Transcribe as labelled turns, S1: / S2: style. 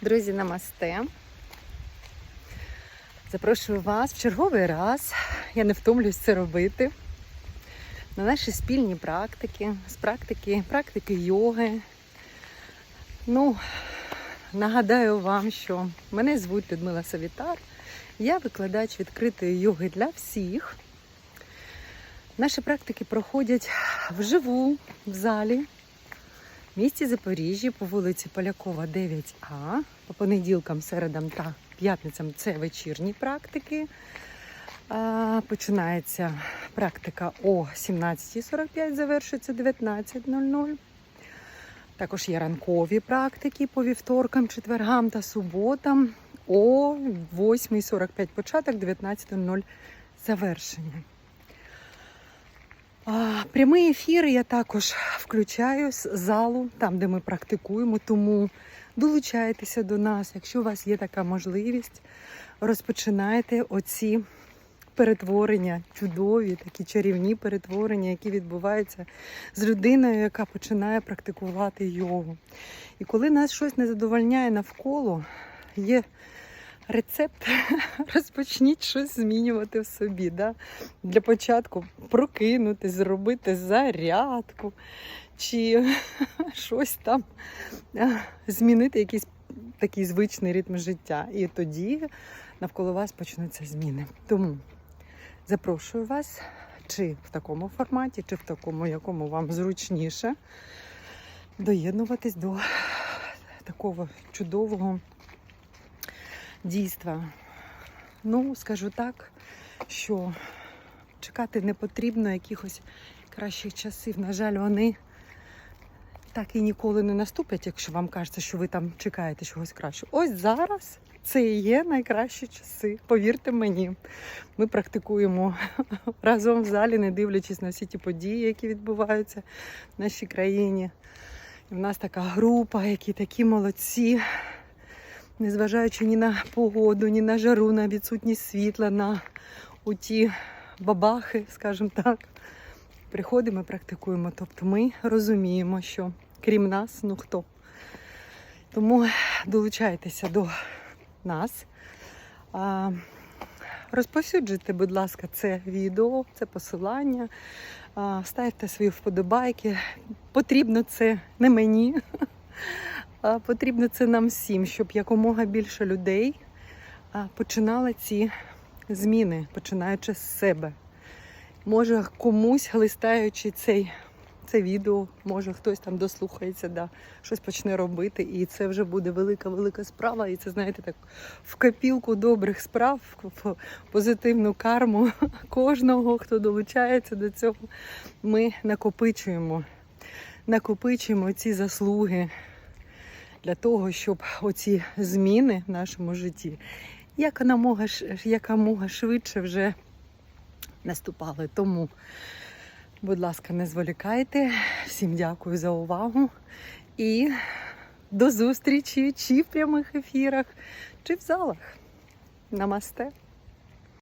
S1: Друзі, намасте. Запрошую вас в черговий раз. Я не втомлююсь це робити. На наші спільні практики, з практики, практики йоги. Ну, нагадаю вам, що мене звуть Людмила Савітар. Я викладач відкритої йоги для всіх. Наші практики проходять вживу в залі в місті Запоріжжя по вулиці Полякова, 9А. По понеділкам, середам та п'ятницям це вечірні практики. Починається практика о 17.45, завершується 19.00. Також є ранкові практики по вівторкам, четвергам та суботам о 8.45 початок, 19.00 завершення. Прямий ефір я також включаю з залу, там, де ми практикуємо, тому долучайтеся до нас, якщо у вас є така можливість, розпочинайте оці перетворення, чудові, такі чарівні перетворення, які відбуваються з людиною, яка починає практикувати йогу. І коли нас щось не задовольняє навколо, є рецепт, розпочніть щось змінювати в собі. Да? Для початку прокинутись, зробити зарядку чи щось там змінити якийсь такий звичний ритм життя. І тоді навколо вас почнуться зміни. Тому запрошую вас чи в такому форматі, чи в такому, якому вам зручніше, доєднуватись до такого чудового дійства. Ну, скажу так, що чекати не потрібно якихось кращих часів. На жаль, вони так і ніколи не наступлять, якщо вам кажеться, що ви там чекаєте чогось кращого. Ось зараз це і є найкращі часи. Повірте мені, ми практикуємо разом в залі, не дивлячись на всі ті події, які відбуваються в нашій країні. І в нас така група, які такі молодці незважаючи ні на погоду, ні на жару, на відсутність світла, на оті бабахи, скажімо так. Приходимо і практикуємо. Тобто ми розуміємо, що крім нас, ну хто. Тому долучайтеся до нас. Розповсюджуйте, будь ласка, це відео, це посилання, ставте свої вподобайки. Потрібно це не мені. Потрібно це нам всім, щоб якомога більше людей а, починали ці зміни, починаючи з себе. Може, комусь, листаючи цей, це відео, може хтось там дослухається, да, щось почне робити. І це вже буде велика-велика справа. І це, знаєте, так в копілку добрих справ, в позитивну карму кожного, хто долучається до цього, ми накопичуємо. Накопичуємо ці заслуги для того, щоб оці зміни в нашому житті якомога, якомога швидше вже наступали. Тому, будь ласка, не зволікайте. Всім дякую за увагу і до зустрічі чи в прямих ефірах, чи в залах. Намасте!